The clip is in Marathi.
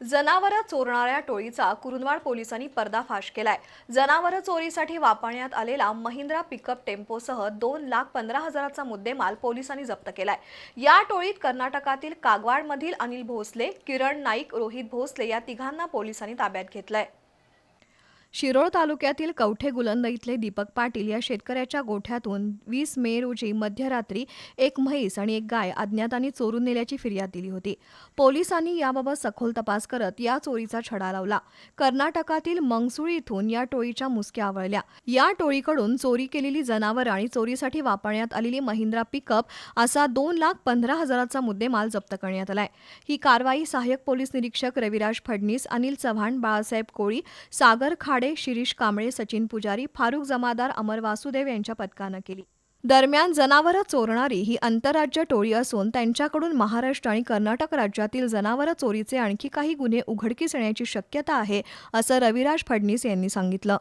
जनावरं चोरणाऱ्या टोळीचा कुरुंदवाड पोलिसांनी पर्दाफाश केलाय. जनावरं चोरीसाठी वापरण्यात आलेला महिंद्रा पिकअप टेम्पोसह दोन लाख पंधरा हजाराचा मुद्देमाल पोलिसांनी जप्त केलाय. या टोळीत कर्नाटकातील कागवाडमधील अनिल भोसले किरण नाईक रोहित भोसले या तिघांना पोलिसांनी ताब्यात घेतलंय. शिरोळ तालुक्यातील कवठे गुलंद इथले दीपक पाटील या शेतकऱ्याच्या गोठ्यातून वीस मे रोजी मध्यरात्री एक म्हैस आणि एक गाय अज्ञातांनी चोरून नेल्याची फिर्याद दिली होती. पोलिसांनी याबाबत सखोल तपास करत या चोरीचा छडा लावला. कर्नाटकातील मंगसुळी इथून या टोळीच्या मुसक्या आवळल्या. या टोळीकडून चोरी केलेली जनावरं आणि चोरीसाठी वापरण्यात आलेली महिंद्रा पिकअप असा दोन लाख पंधरा हजाराचा मुद्देमाल जप्त करण्यात आलाय. ही कारवाई सहाय्यक पोलीस निरीक्षक रविराज फडणीस अनिल चव्हाण बाळासाहेब कोळी सागर खाडे शिरीष कांबळे सचिन पुजारी फारुख जमादार अमर वासुदेव यांच्या पथकानं केली. दरम्यान जनावरं चोरणारी ही आंतरराज्य टोळी असून त्यांच्याकडून महाराष्ट्र आणि कर्नाटक राज्यातील जनावरं चोरीचे आणखी काही गुन्हे उघडकीस येण्याची शक्यता आहे असं रविराज फडणीस यांनी सांगितलं.